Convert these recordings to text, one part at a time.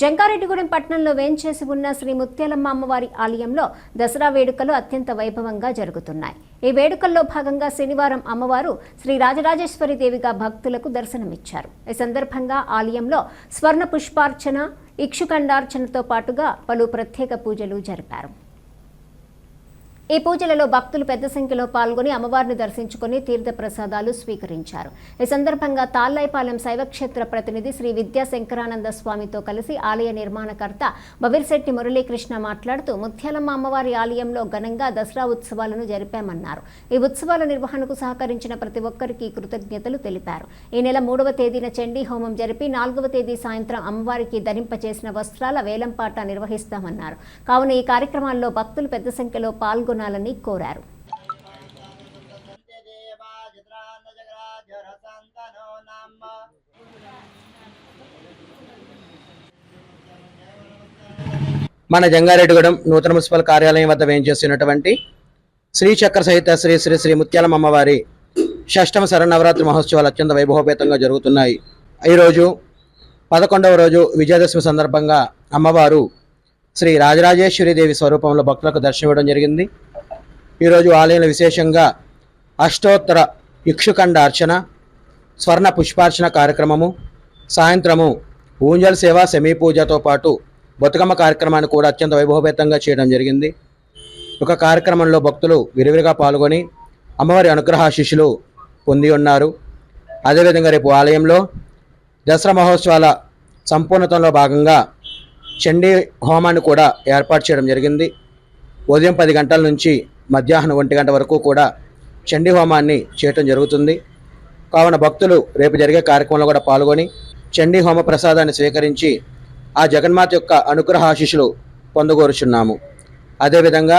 జంకారెడ్డిగూడెం పట్టణంలో వేంచేసి ఉన్న శ్రీ ముత్యాలమ్మ అమ్మవారి ఆలయంలో దసరా వేడుకలు అత్యంత వైభవంగా జరుగుతున్నాయి. ఈ వేడుకల్లో భాగంగా శనివారం అమ్మవారు శ్రీ రాజరాజేశ్వరి దేవిగా భక్తులకు దర్శనమిచ్చారు. ఈ సందర్భంగా ఆలయంలో స్వర్ణ పుష్పార్చన ఇక్షుఖండార్చనతో పాటుగా పలు ప్రత్యేక పూజలు జరిపారు. ఈ పూజలలో భక్తులు పెద్ద సంఖ్యలో పాల్గొని అమ్మవారిని దర్శించుకుని తీర్థ ప్రసాదాలు స్వీకరించారు. ఈ సందర్భంగా తాళ్ళాయిపాలెం శైవక్షేత్ర ప్రతినిధి శ్రీ విద్యా శంకరానంద స్వామితో కలిసి ఆలయ నిర్మాణకర్త బవిర్శెట్టి మురళీకృష్ణ మాట్లాడుతూ ముత్యాలమ్మ అమ్మవారి ఆలయంలో ఘనంగా దసరా ఉత్సవాలను జరిపామన్నారు. ఈ ఉత్సవాల నిర్వహణకు సహకరించిన ప్రతి ఒక్కరికి కృతజ్ఞతలు తెలిపారు. ఈ నెల మూడవ తేదీన చండీ హోమం జరిపి నాలుగవ తేదీ సాయంత్రం అమ్మవారికి ధరింపచేసిన వస్త్రాల వేలంపాట నిర్వహిస్తామన్నారు. కావున ఈ కార్యక్రమాల్లో భక్తులు పెద్ద సంఖ్యలో పాల్గొనాలని కోరారు. మన జంగారెడ్డిగూడెం నూతన మున్సిపల్ కార్యాలయం వద్ద వేయించేస్తున్నటువంటి శ్రీ చక్ర సహిత శ్రీ శ్రీ శ్రీ ముత్యాలమ్మ అమ్మవారి షష్టమ శరణవరాత్రి మహోత్సవాలు అత్యంత వైభవపేతంగా జరుగుతున్నాయి. ఈరోజు పదకొండవ రోజు విజయదశమి సందర్భంగా అమ్మవారు శ్రీ రాజరాజేశ్వరి దేవి స్వరూపంలో భక్తులకు దర్శనమివ్వడం జరిగింది. ఈరోజు ఆలయంలో విశేషంగా అష్టోత్తర ఇక్షుఖండ అర్చన స్వర్ణ పుష్పార్చన కార్యక్రమము సాయంత్రము ఊంజల్ సేవ సెమీ పూజతో పాటు బతుకమ్మ కార్యక్రమాన్ని కూడా అత్యంత వైభవపేతంగా చేయడం జరిగింది. ఒక కార్యక్రమంలో భక్తులు విరివిరిగా పాల్గొని అమ్మవారి అనుగ్రహాశిష్యులు పొంది ఉన్నారు. అదేవిధంగా రేపు ఆలయంలో దసరా మహోత్సవాల సంపూర్ణతంలో భాగంగా చండీ హోమాన్ని కూడా ఏర్పాటు చేయడం జరిగింది. ఉదయం పది గంటల నుంచి మధ్యాహ్నం ఒంటి గంట వరకు కూడా చండీ హోమాన్ని చేయటం జరుగుతుంది. కావున భక్తులు రేపు జరిగే కార్యక్రమంలో కూడా పాల్గొని చండీ హోమ ప్రసాదాన్ని స్వీకరించి ఆ జగన్మాత యొక్క అనుగ్రహ ఆశీస్సులు పొందగోరుచున్నాము. అదేవిధంగా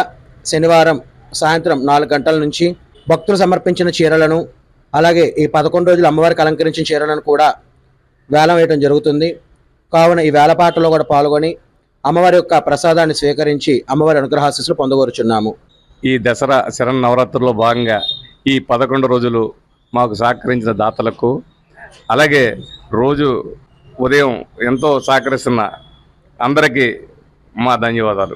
శనివారం సాయంత్రం నాలుగు గంటల నుంచి భక్తులు సమర్పించిన చీరలను అలాగే ఈ పదకొండు రోజులు అమ్మవారికి అలంకరించిన చీరలను కూడా వేలం వేయడం జరుగుతుంది. కావున ఈ వేలపాటలో కూడా పాల్గొని అమ్మవారి యొక్క ప్రసాదాన్ని స్వీకరించి అమ్మవారి అనుగ్రహాశీస్సులు పొందగోరుచున్నాము. ఈ దసరా శరణ నవరాత్రుల్లో భాగంగా ఈ పదకొండు రోజులు మాకు సహకరించిన దాతలకు అలాగే రోజు ఉదయం ఎంతో సహకరిస్తున్న అందరికీ మా ధన్యవాదాలు.